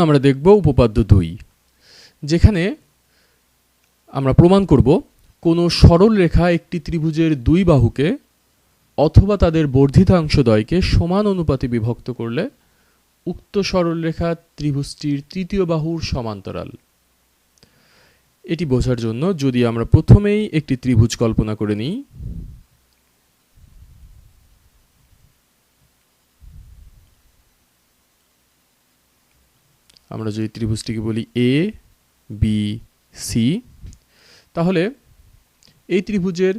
আমরা দেখব উপপাদ্য দুই, যেখানে আমরা প্রমাণ করব কোনো সরল রেখা একটি ত্রিভুজের দুই বাহুকে অথবা তাদের বর্ধিতাংশদ্বয়কে সমান অনুপাতে বিভক্ত করলে উক্ত সরলরেখা ত্রিভুজটির তৃতীয় বাহুর সমান্তরাল। এটি বোঝার জন্য যদি আমরা প্রথমেই একটি ত্রিভুজ কল্পনা করে নিই আমরা যদি ত্রিভুজটিকে বলি এ বি সি তাহলে এই ত্রিভুজের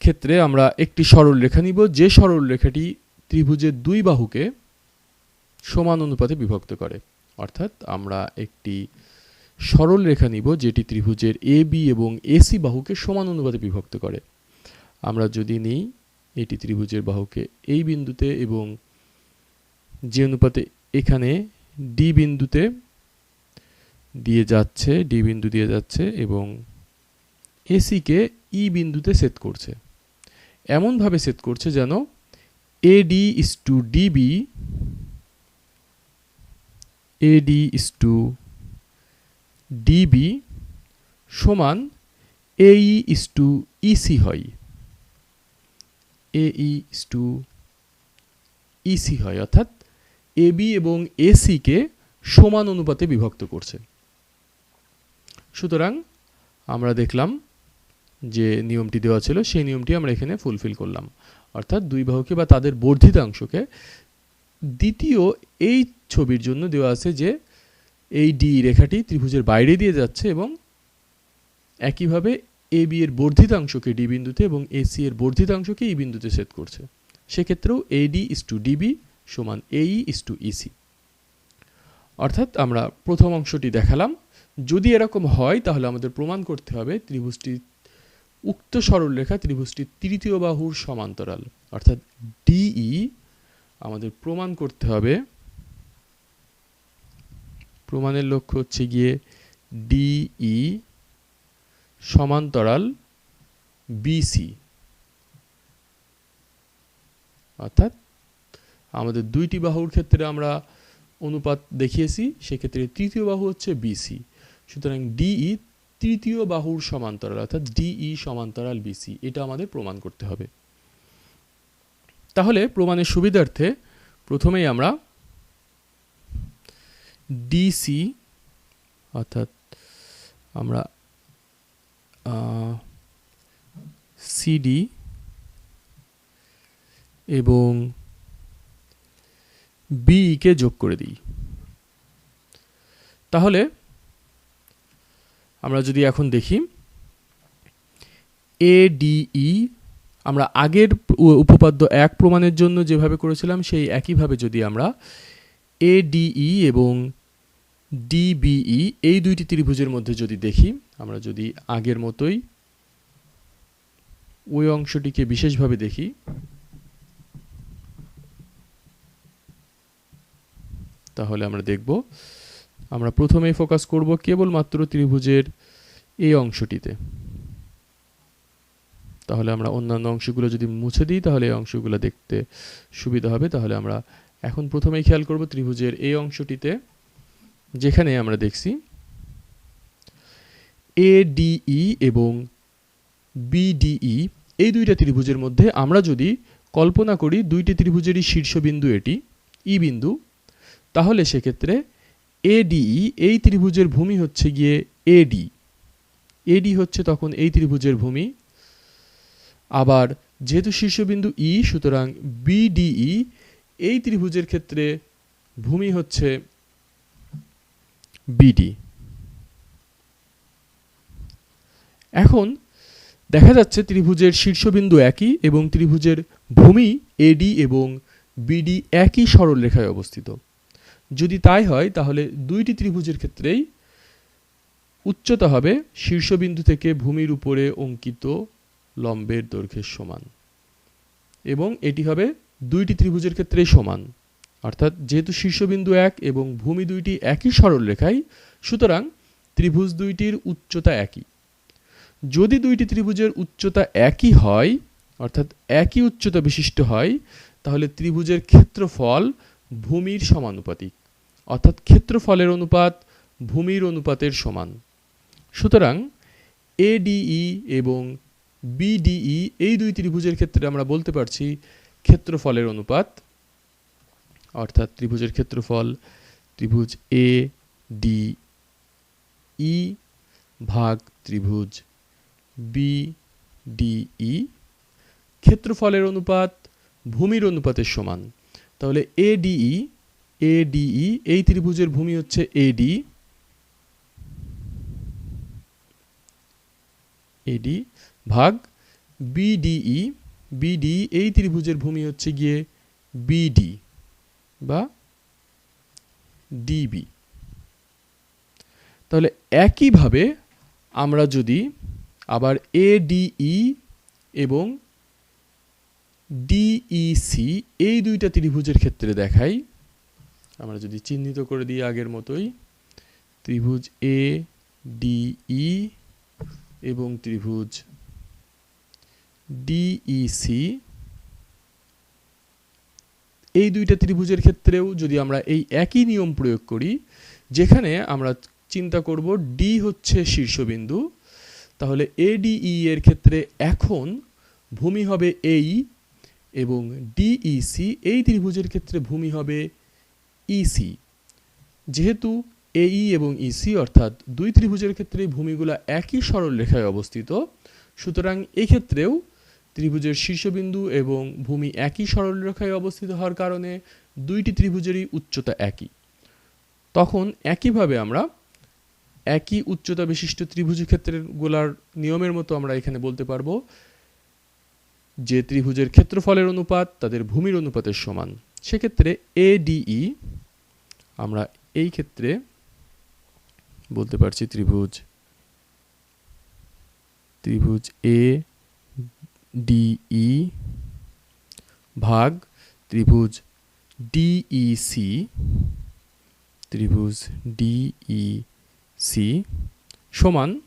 ক্ষেত্রে আমরা একটি সরল রেখা নিব। যে সরল রেখাটি ত্রিভুজের দুই বাহুকে সমান অনুপাতে বিভক্ত করে, অর্থাৎ আমরা একটি সরল রেখা নিব যেটি ত্রিভুজের এ বি এবং এসি বাহুকে সমান অনুপাতে বিভক্ত করে। আমরা যদি নিই, এটি ত্রিভুজের বাহুকে এই বিন্দুতে এবং যে অনুপাতে এখানে ডি বিন্দুতে দিয়ে যাচ্ছে, ডি বিন্দু দিয়ে যাচ্ছে এবং এসিকে ই বিন্দুতে সেট করছে। এমনভাবে সেট করছে যেন AD is to DB AD is to DB সমান এই ইস টু ইসি হয়। এই ইস টু ইসি হয়, অর্থাৎ এবি এবং এসিকে সমান অনুপাতে বিভক্ত করছে। সুতরাং আমরা দেখলাম যে নিয়মটি দেওয়া ছিল, সেই নিয়মটি আমরা এখানে ফুলফিল করলাম। অর্থাৎ দুই বাহুকে বা তাদের বর্ধিতাংশকে দ্বিতীয় এই ছবির জন্য দেওয়া আছে যে এই ডি রেখাটি ত্রিভুজের বাইরে দিয়ে যাচ্ছে এবং একইভাবে এ বি এর বর্ধিতাংশকে ডি বিন্দুতে এবং এসি এর বর্ধিতাংশকে ই বিন্দুতে সেট করছে। সেক্ষেত্রেও এডি ইস টু ডিবি সমান এই ইস টু ইসি অর্থাৎ আমরা প্রথম অংশটি দেখালাম। যদি এরকম হয়, তাহলে আমাদের প্রমাণ করতে হবে ত্রিভুজটি উক্ত সরলরেখা ত্রিভুজটির তৃতীয় বাহুর সমান্তরাল। অর্থাৎ ডিই আমাদের প্রমাণ করতে হবে। প্রমাণের লক্ষ্য হচ্ছে গিয়ে ডিই সমান্তরাল বিসি অর্থাৎ আমাদের দুইটি বাহুর ক্ষেত্রে আমরা অনুপাত দেখিয়েছি, সেক্ষেত্রে তৃতীয় বাহু হচ্ছে বিসি সুতরাং ডিই তৃতীয় বাহুর সমান্তরাল, অর্থাৎ ডিই সমান্তরাল বিসি এটা আমাদের প্রমাণ করতে হবে। তাহলে প্রমাণের সুবিধার্থে প্রথমেই আমরা ডিসি অর্থাৎ আমরা সিডি এবং বিকে যোগ করে দিই। তাহলে আমরা যদি এখন দেখি এডিই আমরা আগের উপপাদ্য এক প্রমাণের জন্য যেভাবে করেছিলাম, সেই একইভাবে যদি আমরা এডিই এবং ডিবিই এই দুইটি ত্রিভুজের মধ্যে যদি দেখি, আমরা যদি আগের মতোই ওই অংশটিকে বিশেষভাবে দেখি তাহলে আমরা দেখব। আমরা প্রথমেই ফোকাস করব কেবলমাত্র ত্রিভুজের এই অংশটিতে। তাহলে আমরা অন্যান্য অংশগুলো যদি মুছে দিই, তাহলে এই অংশগুলো দেখতে সুবিধা হবে। তাহলে আমরা এখন প্রথমেই খেয়াল করব ত্রিভুজের এই অংশটিতে, যেখানে আমরা দেখছি এডিই এবং বিডিই এই দুইটা ত্রিভুজের মধ্যে আমরা যদি কল্পনা করি, দুইটি ত্রিভুজেরই শীর্ষবিন্দু এটি ই বিন্দু তাহলে সেক্ষেত্রে এডিই এই ত্রিভুজের ভূমি হচ্ছে গিয়ে এডি এডি হচ্ছে তখন এই ত্রিভুজের ভূমি। আবার যেহেতু শীর্ষবিন্দু ই সুতরাং বিডিই এই ত্রিভুজের ক্ষেত্রে ভূমি হচ্ছে বিডি এখন দেখা যাচ্ছে ত্রিভুজের শীর্ষবিন্দু একই এবং ত্রিভুজের ভূমি এডি এবং বিডি একই সরল রেখায় অবস্থিত। যদি তাই হয়, তাহলে দুইটি ত্রিভুজের ক্ষেত্রেই উচ্চতা হবে শীর্ষবিন্দু থেকে ভূমির উপরে অঙ্কিত লম্বের দৈর্ঘ্যের সমান। এবং এটি হবে দুইটি ত্রিভুজের ক্ষেত্রেই সমান। অর্থাৎ যেহেতু শীর্ষবিন্দু এক এবং ভূমি দুইটি একই সরল রেখায় সুতরাং ত্রিভুজ দুইটির উচ্চতা একই। যদি দুইটি ত্রিভুজের উচ্চতা একই হয়, অর্থাৎ একই উচ্চতা বিশিষ্ট হয়, তাহলে ত্রিভুজের ক্ষেত্রফল ভূমির সমানুপাতিক, অর্থাৎ ক্ষেত্রফলের অনুপাত ভূমির অনুপাতের সমান। সুতরাং এডিই এবং বিডিই এই দুই ত্রিভুজের ক্ষেত্রে আমরা বলতে পারছি ক্ষেত্রফলের অনুপাত, অর্থাৎ ত্রিভুজের ক্ষেত্রফল ত্রিভুজ এ ডি ই ভাগ ত্রিভুজ বি ডিই ক্ষেত্রফলের অনুপাত ভূমির অনুপাতের সমান। তাহলে এডিই এডিই এই ত্রিভুজের ভূমি হচ্ছে এডি এডি ভাগ বিডিই বিডি এই ত্রিভুজের ভূমি হচ্ছে গিয়ে বিডি বা ডিবি তাহলে একইভাবে আমরা যদি আবার এডিই এবং ডিইসি এই দুইটা ত্রিভুজের ক্ষেত্রে দেখাই। আমরা যদি চিহ্নিত করে দিই আগের মতোই, ত্রিভুজ এ ডিই এবং ত্রিভুজ ডিইসি এই দুইটা ত্রিভুজের ক্ষেত্রেও যদি আমরা এই একই নিয়ম প্রয়োগ করি, যেখানে আমরা চিন্তা করব ডি হচ্ছে শীর্ষবিন্দু, তাহলে এডিই এর ক্ষেত্রে এখন ভূমি হবে এই এবং ডিইসি এই ত্রিভুজের ক্ষেত্রে ভূমি হবে ইসি যেহেতু এই এবং ইসি অর্থাৎ দুই ত্রিভুজের ক্ষেত্রে ভূমিগুলো একই সরল রেখায় অবস্থিত, সুতরাং এক্ষেত্রেও ত্রিভুজের শীর্ষবিন্দু এবং ভূমি একই সরল রেখায় অবস্থিত হওয়ার কারণে দুইটি ত্রিভুজেরই উচ্চতা একই। তখন একইভাবে আমরা একই উচ্চতা বিশিষ্ট ত্রিভুজ ক্ষেত্রের গোলার নিয়মের মতো আমরা এখানে বলতে পারব যে ত্রিভুজের ক্ষেত্রফলের অনুপাত তাদের ভূমির অনুপাতের সমান। সেক্ষেত্রে এডিই আমরা এই ক্ষেত্রে বলতে পারছি ত্রিভুজ ত্রিভুজ এ ডিই ভাগ ত্রিভুজ ডিইসি ত্রিভুজ ডিইসি সমান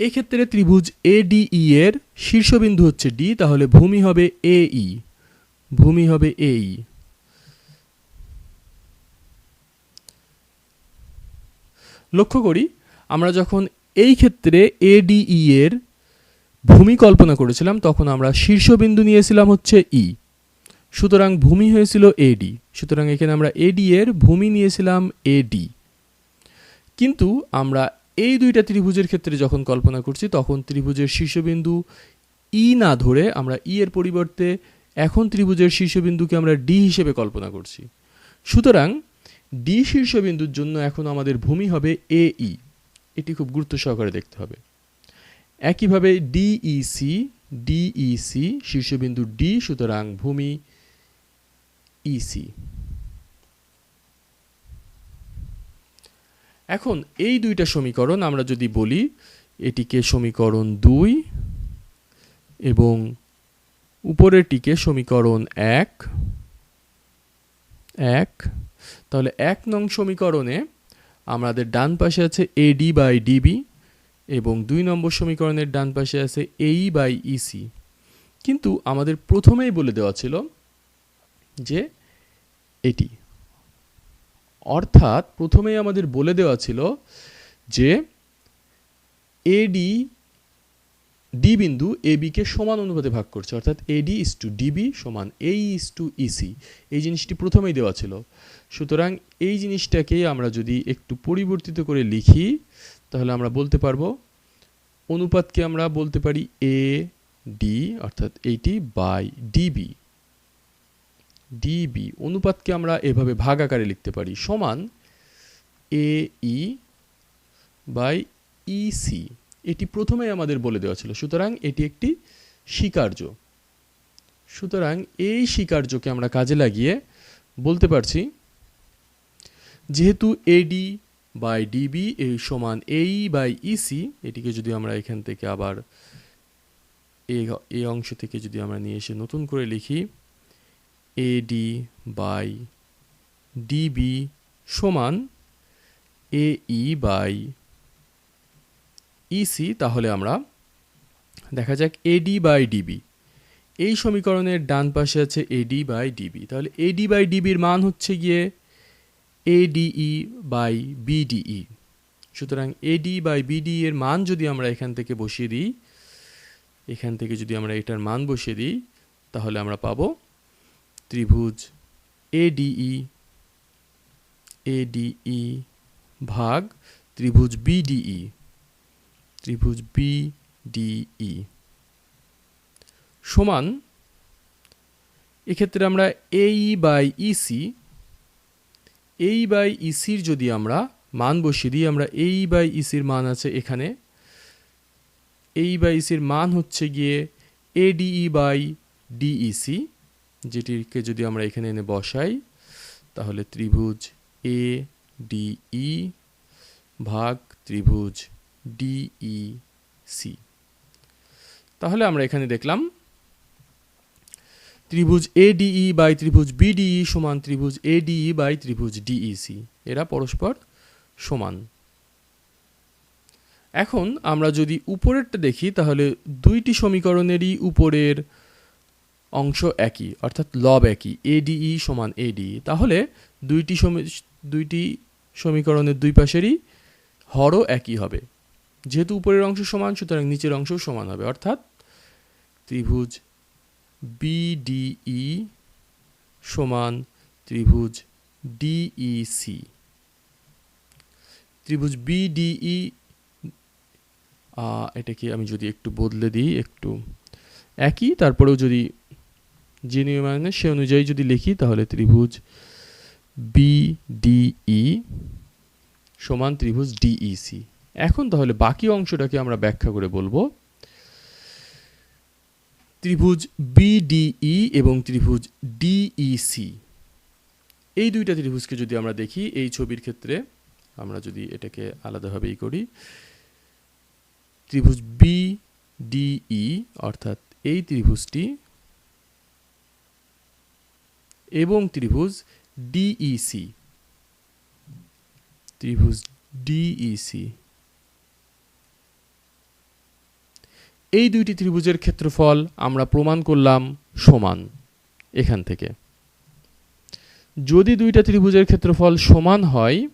এক্ষেত্রে ত্রিভুজ এ এডিই এর শীর্ষবিন্দু হচ্ছে ডি তাহলে ভূমি হবে এই ভূমি হবে এই লক্ষ্য করি, আমরা যখন এই ক্ষেত্রে এডিই এর ভূমি কল্পনা করেছিলাম, তখন আমরা শীর্ষবিন্দু নিয়েছিলাম হচ্ছে ই সুতরাং ভূমি হয়েছিল এডি সুতরাং এখানে আমরা এডি এর ভূমি নিয়েছিলাম এডি কিন্তু আমরা এই দুইটা ত্রিভুজের ক্ষেত্রে যখন কল্পনা করছি, তখন ত্রিভুজের শীর্ষবিন্দু ই না ধরে আমরা ই এর পরিবর্তে এখন ত্রিভুজের শীর্ষবিন্দুকে আমরা ডি হিসেবে কল্পনা করছি। সুতরাং ডি শীর্ষবিন্দুর জন্য এখন আমাদের ভূমি হবে এ ই এটি খুব গুরুত্ব সহকারে দেখতে হবে। একইভাবে ডিইসি ডিইসি শীর্ষবিন্দু ডি সুতরাং ভূমি ইসি এখন এই দুইটা সমীকরণ আমরা যদি বলি, এটিকে সমীকরণ দুই এবং উপরেরটিকে সমীকরণ এক এক। তাহলে এক নং সমীকরণে আমাদের ডান পাশে আছে এডি বাই ডিবি এবং দুই নম্বর সমীকরণের ডান পাশে আছে এই বাই ইসি কিন্তু আমাদের প্রথমেই বলে দেওয়া ছিল যে এটি অর্থাৎ প্রথমেই আমাদের বলে দেওয়া ছিল যে এডি ডি বিন্দু এ বিকে সমান অনুপাতে ভাগ করছে। অর্থাৎ এডি ইস টু ডিবি সমান এই ইস টু ইসি এই জিনিসটি প্রথমেই দেওয়া ছিল। সুতরাং এই জিনিসটাকে আমরা যদি একটু পরিবর্তিত করে লিখি, তাহলে আমরা বলতে পারব, অনুপাতকে আমরা বলতে পারি এ ডি অর্থাৎ এইটি বাই ডিবি ডিবি অনুপাতকে আমরা এভাবে ভাগ আকারে লিখতে পারি। সমান এ ই বাই ইসি এটি প্রথমে আমাদের বলে দেওয়া ছিল, সুতরাং এটি একটি স্বীকার্য। সুতরাং এই স্বীকার্যকে আমরা কাজে লাগিয়ে বলতে পারছি, যেহেতু এডি বাই ডিবি এই সমান এই বাই ইসি এটিকে যদি আমরা এখান থেকে আবার এই অংশ থেকে যদি আমরা নিয়ে এসে নতুন করে লিখি এডি বাই ডিবি সমান এ ই বাই ইসি তাহলে আমরা দেখা যাক এডি বাই ডিবি এই সমীকরণের ডান পাশে আছে এডি বাই ডিবি তাহলে এডি বাই ডিবির মান হচ্ছে গিয়ে এডিই বাই বিডিই সুতরাং এডি বাই বিডি এর মান যদি আমরা এখান থেকে বসিয়ে দিই, এখান থেকে যদি আমরা এটার মান বসিয়ে দিই, তাহলে আমরা পাবো ত্রিভুজ এডিই এডিই ভাগ ত্রিভুজ বিডিই ত্রিভুজ বিডিই সমান, এক্ষেত্রে আমরা এই বাই ইসি এই বাই ইসির যদি আমরা মান বসিয়ে দিই, আমরা এই বাই ইসির মান আছে এখানে। এই বাই ইসির মান হচ্ছে গিয়ে এডিই বাই ডিইসি যেটিকে যদি আমরা এখানে এনে বসাই, তাহলে ত্রিভুজ এ ডিই ভাগ ত্রিভুজ ডিই সি তাহলে আমরা এখানে দেখলাম, ত্রিভুজ এডিই বাই ত্রিভুজ বিডিই সমান ত্রিভুজ এডিই বাই ত্রিভুজ ডিইসি এরা পরস্পর সমান। এখন আমরা যদি উপরেরটা দেখি, তাহলে দুইটি সমীকরণেরই উপরের অংশ একই, অর্থাৎ লব একই এডিই সমান এডিই তাহলে দুইটি দুইটি সমীকরণের দুই পাশেরই হরও একই হবে। যেহেতু উপরের অংশ সমান, সুতরাং নিচের অংশও সমান হবে, অর্থাৎ ত্রিভুজ বিডিই সমান ত্রিভুজ ডিইসি ত্রিভুজ বিডিই এটাকে আমি যদি একটু বদলে দিই, একটু একই, তারপরেও যদি যে নিয়ম মানে সে অনুযায়ী যদি লিখি, তাহলে ত্রিভুজ বিডিই সমান ত্রিভুজ ডিইসি এখন তাহলে বাকি অংশটাকে আমরা ব্যাখ্যা করে বলব। ত্রিভুজ বিডিই এবং ত্রিভুজ ডিইসি এই দুইটা ত্রিভুজকে যদি আমরা দেখি, এই ছবির ক্ষেত্রে আমরা যদি এটাকে আলাদাভাবেই করি, ত্রিভুজ বি ডিই অর্থাৎ এই ত্রিভুজটি এবং ত্রিভুজ ডিইসি ত্রিভুজ ডিইসি এই দুইটি ত্রিভুজের ক্ষেত্রফল আমরা প্রমাণ করলাম সমান এখান থেকে। যদি দুইটা ত্রিভুজের ক্ষেত্রফল সমান হয়,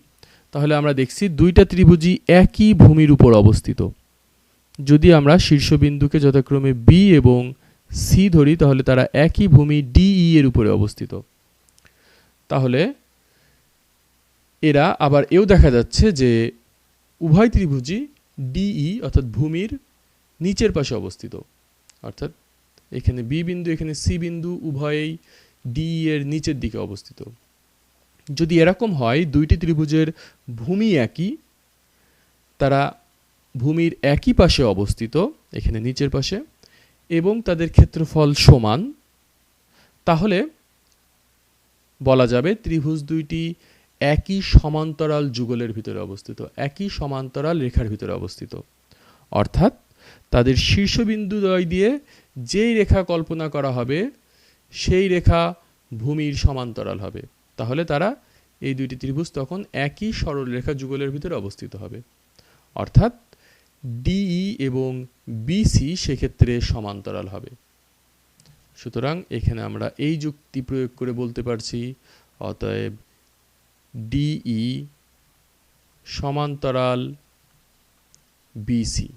তাহলে আমরা দেখছি দুইটা ত্রিভুজই একই ভূমির উপর অবস্থিত। যদি আমরা শীর্ষবিন্দুকে যথাক্রমে বি এবং সি ধরি, তাহলে তারা একই ভূমি ডিই এর উপরে অবস্থিত। তাহলে এরা আবার এও দেখা যাচ্ছে যে উভয় ত্রিভুজই ডিই অর্থাৎ ভূমির নিচের পাশে অবস্থিত। অর্থাৎ এখানে বি বিন্দু, এখানে সি বিন্দু উভয়েই ডি এর নিচের দিকে অবস্থিত। যদি এরকম হয়, দুইটি ত্রিভুজের ভূমি একই, তারা ভূমির একই পাশে অবস্থিত, এখানে নিচের পাশে। এবং তাদের ক্ষেত্রফল সমান, তাহলে বলা যাবে ত্রিভুজ দুইটি একই সমান্তরাল যুগলের ভিতরে অবস্থিত, একই সমান্তরাল রেখার ভিতরে অবস্থিত। অর্থাৎ তাদের শীর্ষবিন্দুদ্বয় দিয়ে যেই রেখা কল্পনা করা হবে, সেই রেখা ভূমির সমান্তরাল হবে। তাহলে তারা এই দুইটি ত্রিভুজ তখন একই সরলরেখা যুগলের ভিতরে অবস্থিত হবে। অর্থাৎ ডিই এবং বিসি সেক্ষেত্রে সমান্তরাল হবে। সুতরাং এখানে আমরা এই যুক্তি প্রয়োগ করে বলতে পারছি, অতএব ডিই সমান্তরাল বিসি।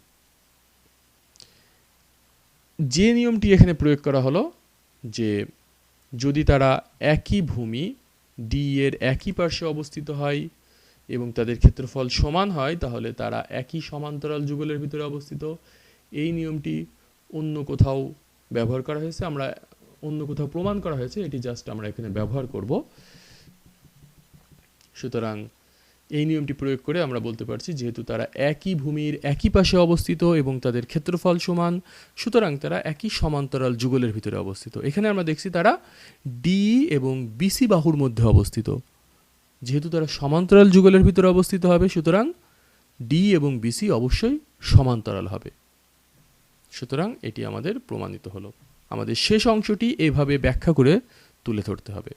যে নিয়মটি এখানে প্রয়োগ করা হলো যে যদি তারা একই ভূমি ডি এর একই পার্শ্বে অবস্থিত হয় এবং তাদের ক্ষেত্রফল সমান হয়, তাহলে তারা একই সমান্তরাল যুগলের ভিতরে অবস্থিত। এই নিয়মটি অন্য কোথাও ব্যবহার করা হয়েছে, আমরা অন্য কোথাও প্রমাণ করা হয়েছে, এটি জাস্ট আমরা এখানে ব্যবহার করব। সুতরাং এই নিয়মটি প্রয়োগ করে আমরা বলতে পারছি, যেহেতু তারা একই ভূমির একই পাশে অবস্থিত এবং তাদের ক্ষেত্রফল সমান, সুতরাং তারা একই সমান্তরাল যুগলের ভিতরে অবস্থিত। এখানে আমরা দেখছি তারা ডি এবং বিসি বাহুর মধ্যে অবস্থিত। যেহেতু তারা সমান্তরাল যুগলের ভিতরে অবস্থিত হবে, সুতরাং ডি এবং বিসি অবশ্যই সমান্তরাল হবে। সুতরাং এটি আমাদের প্রমাণিত হলো। আমাদের শেষ অংশটি এভাবে ব্যাখ্যা করে তুলে ধরতে হবে।